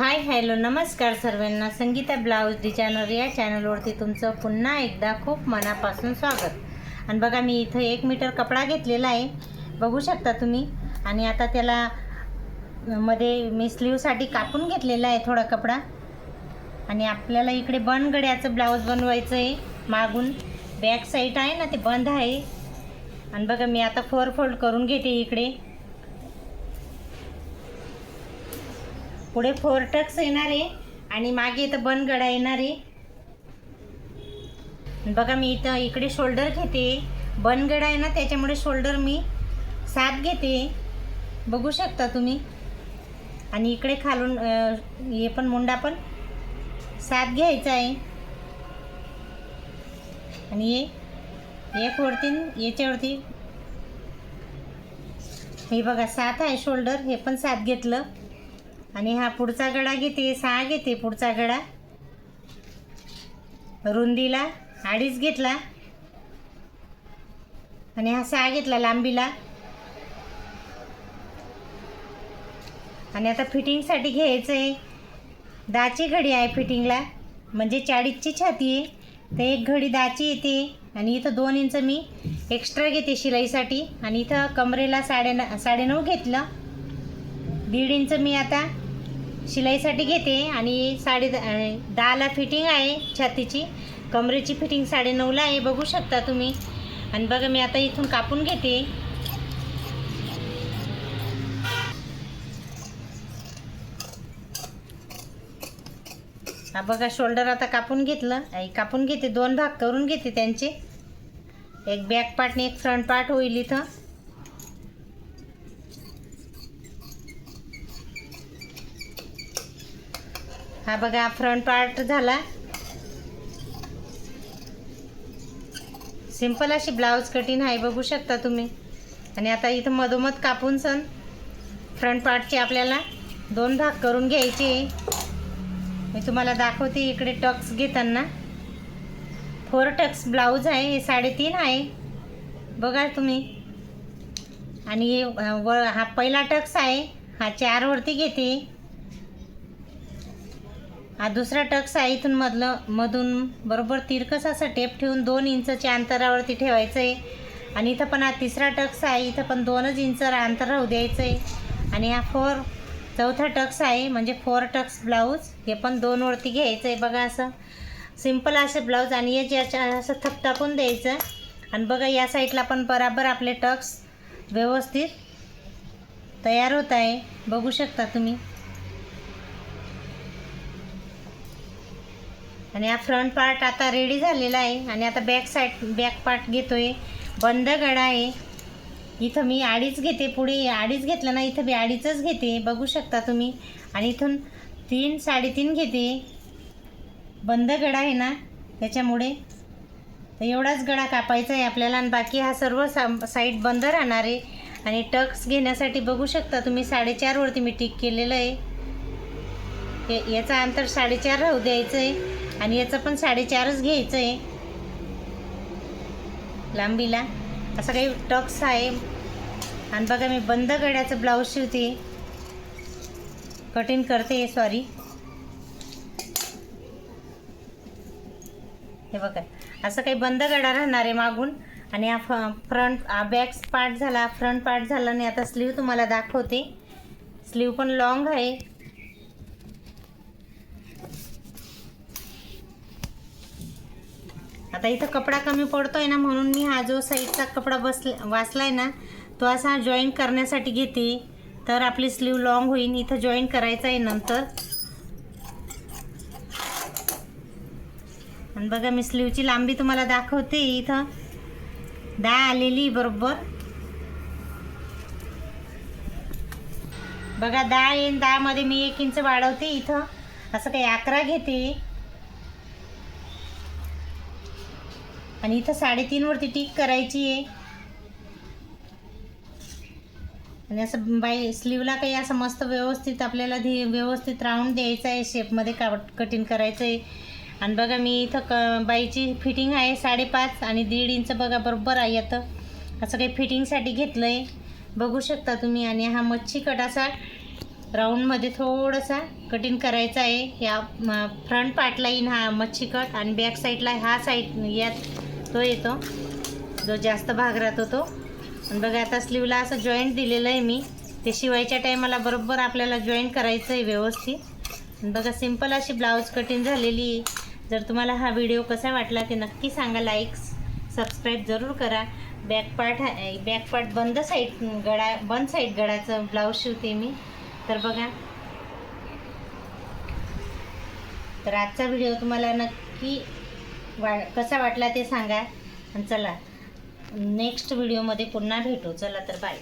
Hi hello नमस्कार सर्वांना. Sangeeta blouse designer या चॅनलवरती तुमचं पुन्हा एकदा खूप मनापासून स्वागत. आणि बघा मी इथं एक मीटर कपडा घेतलेला आहे. बघू शकता तुम्ही. आणि आता त्याला मध्ये मी स्लीवसाठी कापून घेतलेला आहे थोडा कपडा. आणि आपल्याला इकडे बंद गड्याचं ब्लाऊज बनवायचं आहे मागून. बॅक साईड आहे ना ते बंद आहे. आणि बघा मी आता फोर फोल्ड करून घेते इकडे. पुढे फोर टक्स येणार आहे आणि मागे इथं बन गडा येणार आहे. बघा मी इथं इकडे शोल्डर घेते. बन गडा आहे ना त्याच्यामुळे शोल्डर मी सात घेते. बघू शकता तुम्ही. आणि इकडे खालून हे पण मुंडा पण सात घ्यायचा आहे. आणि हे एक वरती याच्यावरती. हे बघा सात आहे शोल्डर हे पण सात घेतलं. आणि हा पुढचा गडा घेते सहा घेते पुढचा गडा. रुंदीला अडीच घेतला. आणि हा सहा घेतला लांबीला. आणि आता फिटिंगसाठी घ्यायचं आहे. दहाची घडी आहे फिटिंगला म्हणजे चाळीसची छाती आहे. तर एक घडी दहाची येते आणि इथं दोन इंच मी एक्स्ट्रा घेते शिलाईसाठी. आणि इथं कमरेला साडे साडेनऊ घेतलं. दीड इंच मी आता शिलाईसाठी घेते आणि साडे दहाला फिटिंग आहे छातीची. कमरेची फिटिंग साडेनऊला आहे. बघू शकता तुम्ही. आणि बघा मी आता इथून कापून घेते. हा बघा शोल्डर आता कापून घेतलं. आई कापून घेते. दोन भाग करून घेते त्यांचे. एक बॅक पार्ट आणि एक फ्रंट पार्ट होईल इथं. हा बघा फ्रंट पार्ट झाला. सिंपल अशी ब्लाऊज कटिंग आहे बघू शकता तुम्ही. आणि आता इथं मधोमध कापून सण फ्रंट पार्टचे आपल्याला दोन भाग करून घ्यायचे. मी तुम्हाला दाखवते इकडे टक्स घेताना. फोर टक्स ब्लाऊज आहे हे साडेतीन आहे. बघा तुम्ही. आणि हे व हा पहिला टक्स आहे हा चारवरती घेते. हा दुसरा टक्स आहे इथून मधलं मधून बरोबर तिरकस असा टेप ठेवून दोन इंचच्या अंतरावरती ठेवायचं आहे आणि इथं पण हा तिसरा टक्स आहे इथं पण दोनच इंच अंतर राहू द्यायचं आहे आणि हा फोर चौथा टक्स आहे म्हणजे फोर टक्स ब्लाऊज हे पण दोनवरती घ्यायचं आहे बघा असं. सिंपल असं ब्लाऊज आणि याच्या असं थप टाकून द्यायचं. आणि बघा या साईडला पण बराबर आपले टक्स व्यवस्थित तयार होत आहे. बघू शकता तुम्ही. आणि हा फ्रंट पार्ट आता रेडी झालेला आहे. आणि आता बॅक साईड बॅक पार्ट घेतोय. बंद गडा आहे. इथं मी अडीच घेते. पुढे आडीच घेतलं ना इथं मी अडीचच घेते. बघू शकता तुम्ही. आणि इथून तीन साडेतीन घेते. बंद गडा आहे ना त्याच्यामुळे. तर एवढाच गडा कापायचा आहे आपल्याला. आणि बाकी हा सर्व सा साईड बंद राहणार आहे. आणि टक्स घेण्यासाठी बघू शकता तुम्ही साडेचारवरती मी टिक केलेलं आहे. हे याचं अंतर साडेचार राहू द्यायचं आहे आणि याचं पण साडेचारच घ्यायचं आहे लांबीला. असं काही टक्स आहे. आणि बघा मी बंद गड्याचं ब्लाऊज शिवते. कटिंग करते सॉरी हे बघा असं काही बंद गडा राहणार आहे मागून. आणि हा फ फ्रंट बॅक पार्ट झाला फ्रंट पार्ट झाला आणि आता स्लीव तुम्हाला दाखवते. स्लीव पण लॉंग आहे. आता इथं कपडा कमी पडतोय ना म्हणून मी हा जो साईडचा कपडा बसला वाचलाय ना तो असा जॉईन करण्यासाठी घेते. तर आपली स्लीव लॉंग होईल इथं जॉईन करायचं आहे नंतर. आणि बघा मी स्लीवची लांबी तुम्हाला दाखवते इथं. दहा आलेली बरोबर. बघा दहा येईन दहामध्ये मी एक इंच वाढवते इथं. असं काही अकरा घेते. आणि इथं साडेतीनवरती टिक करायची आहे. आणि असं बाई स्लीवला काही असं मस्त व्यवस्थित आपल्याला धी व्यवस्थित राऊंड द्यायचं आहे. शेपमध्ये का कटिंग करायचं आहे. आणि बघा मी इथं क बाईची फिटिंग आहे साडेपाच आणि दीड इंच बघा बरोबर आहे आता. असं काही फिटिंगसाठी घेतलं आहे बघू शकता तुम्ही. आणि हा मच्छी कट असा राऊंडमध्ये थोडासा कटिंग करायचा आहे. या फ्रंट पार्टला येईन हा मच्छी कट आणि बॅक साईडला हा साईड यात तो. येतो जो जास्त भाग राहतो तो. आणि बघा आता स्लीवला असं जॉईंट दिलेलं आहे मी. ते शिवायच्या टायमाला बरोबर आपल्याला जॉईंट करायचं आहे व्यवस्थित. आणि बघा सिंपल अशी ब्लाऊज कटिंग झालेली. आहे जर तुम्हाला हा व्हिडिओ कसा वाटला ते नक्की सांगा. लाईक्स सबस्क्राईब जरूर करा. बॅक पार्ट बॅक पार्ट बंद साईड गळा बंद साईड गळाचं ब्लाऊज शिवते मी. तर बघा. तर आजचा व्हिडिओ तुम्हाला नक्की वा कसा वाटला ते सांगा. आणि चला नेक्स्ट व्हिडिओमध्ये पुन्हा भेटू. चला तर बाय